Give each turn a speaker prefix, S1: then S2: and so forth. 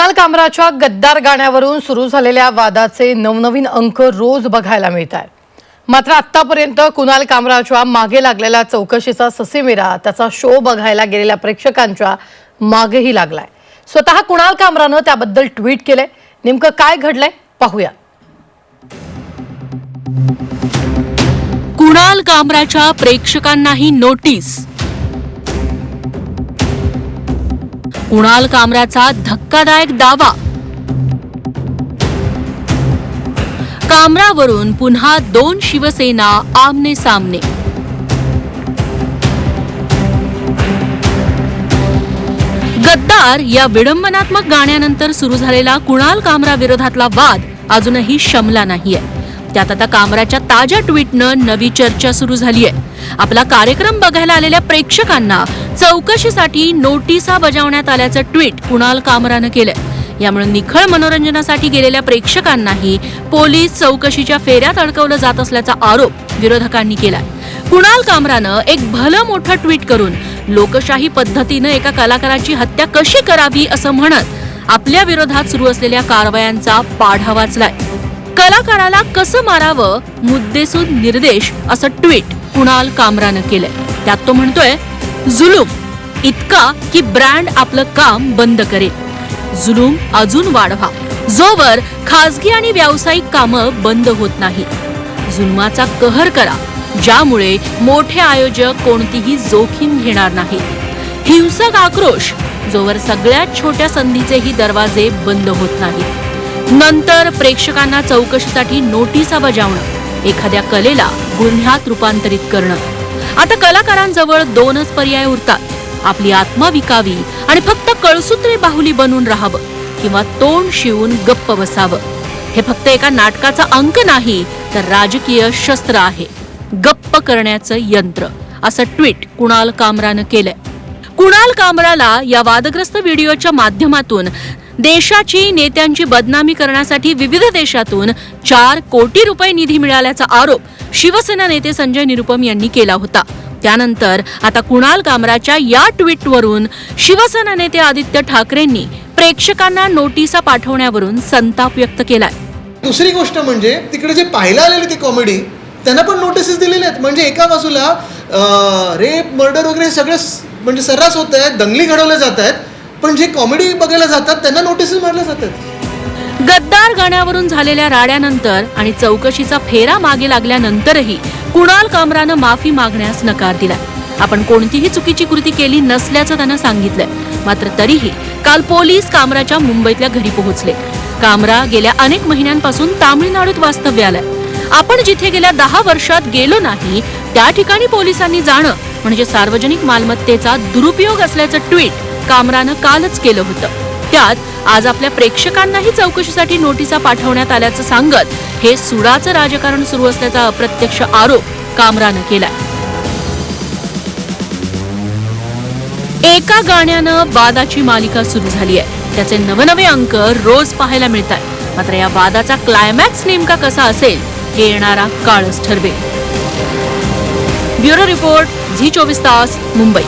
S1: कुणाल कामराच्या गद्दार गाण्यावरून सुरू झालेल्या वादाचे नवनवीन अंक रोज बघायला मिळत आहेत मात्र आतापर्यंत कुणाल कामराच्या मागे लागलेल्या चौकशीचा ससेमिरा त्याचा शो बघायला गेलेल्या प्रेक्षकांच्या मागेही लागलाय. स्वतः कुणाल कामरानं त्याबद्दल ट्विट केलंय. नेमकं काय घडलंय? पाहूया.
S2: कुणाल कामराच्या प्रेक्षकांनाही नोटीस. कुणाल कामराचा धक्कादायक दावा. कामरावरून पुन्हा दोन शिवसेना आमने सामने गद्दार या विडंबनात्मक गाण्यानंतर सुरू झालेला कुणाल कामरा विरोधातला वाद अजूनही शमला नाहीये. त्यात आता कामराच्या ताज्या ट्विटनं नवी चर्चा सुरू झाली आहे. आपला कार्यक्रम बघायला आलेल्या प्रेक्षकांना चौकशीसाठी नोटिसा बजावण्यात आल्याचं ट्विट कुणाल कामरानं केलंय. यामुळे निखळ मनोरंजनासाठी गेलेल्या प्रेक्षकांनाही पोलीस चौकशीच्या फेऱ्यात अडकवलं जात असल्याचा आरोप विरोधकांनी केलाय. कुणाल कामरानं एक भलं मोठं ट्विट करून लोकशाही पद्धतीनं एका कलाकाराची हत्या कशी करावी असं म्हणत आपल्या विरोधात सुरू असलेल्या कारवायांचा पाढा वाचलाय. कलाकाराला कसं मारावं मुद्देसूद निर्देश असं ट्विट कुणाल कामरानं केलंय. त्यात तो म्हणतोय जुलूम इतका की ब्रँड आपलं काम बंद करेल. जुलूम अजून वाढवा. जोवर खासगी आणि व्यावसायिक कामं बंद होत नाही. जुलमाचा कहर करा ज्यामुळे मोठे आयोजक कोणतीही जोखीम घेणार नाही. हिंसक आक्रोश जोवर सगळ्यात छोट्या संधीचेही दरवाजे बंद होत नाहीत. नंतर प्रेक्षकांना चौकशीसाठी नोटिसा बजावणं एखाद्या कलेला गुन्ह्यात रूपांतरित करणं. आता कलाकारांजवळ दोनच पर्याय उरतात. आपली आत्मा विकावी आणि फक्त कळसूत्रे बाहुली बनून राहावं किंवा तोंड शिवून गप्प बसावं. हे फक्त एका नाटकाचा अंक नाही तर राजकीय शस्त्र आहे. गप्प करण्याचं यंत्र असं ट्विट कुणाल कामरानं केलंय. कुणाल कामराला या वादग्रस्त व्हिडिओच्या माध्यमातून देशाची नेत्यांची बदनामी करण्यासाठी विविध देशातून चार कोटी रुपये निधी मिळाल्याचा आरोप शिवसेना नेते संजय निरुपम यांनी केला होता. त्यानंतर आता कुणाल कामराच्या या ट्विटवरून शिवसेना नेते आदित्य ठाकरेंनी प्रेक्षकांना नोटिसा पाठवण्यावरून संताप व्यक्त केलाय.
S3: दुसरी गोष्ट म्हणजे तिकडे जे पाहायला आलेली ती कॉमेडी त्यांना पण नोटिसेस दिलेले आहेत. म्हणजे एका बाजूला रेप मर्डर वगैरे सगळं म्हणजे सर्रास होत आहेत दंगली घडवल्या जात आहेत. पण जे कॉमेडी बघायला जातात त्यांना नोटीस मारल्या जातात.
S2: गद्दार गाण्यावरून झालेल्या राड्यानंतर आणि चौकशीचा फेरा मागे लागल्यानंतरही कुणाल कामरानं माफी मागण्यास नकार दिला आपण कोणतीही चुकीची कृती केली नसल्याचं त्यानं सांगितलंय. मात्र तरीही काल पोलीस कामराच्या मुंबईतल्या घरी पोहोचले. कामरा गेल्या अनेक महिन्यांपासून तामिळनाडूत वास्तव्य आलाय आपण जिथे गेल्या दहा वर्षात गेलो नाही त्या ठिकाणी पोलिसांनी जाणं म्हणजे सार्वजनिक मालमत्तेचा दुरुपयोग असल्याचं ट्विट कामरानं कालच केलं होतं. त्यात आज आपल्या प्रेक्षकांनाही चौकशीसाठी नोटिसा पाठवण्यात आल्याचं सांगत हे सुडाचं राजकारण सुरू असल्याचा अप्रत्यक्ष आरोप कामरानं केलाय. एका गाण्यानं वादाची मालिका सुरू झाली आहे. त्याचे नवनवे अंक रोज पाहायला मिळतात मात्र या वादाचा क्लायमॅक्स नेमका कसा असेल हे येणारा काळच ठरवेल. ब्युरो रिपोर्ट झी चोवीस तास मुंबई.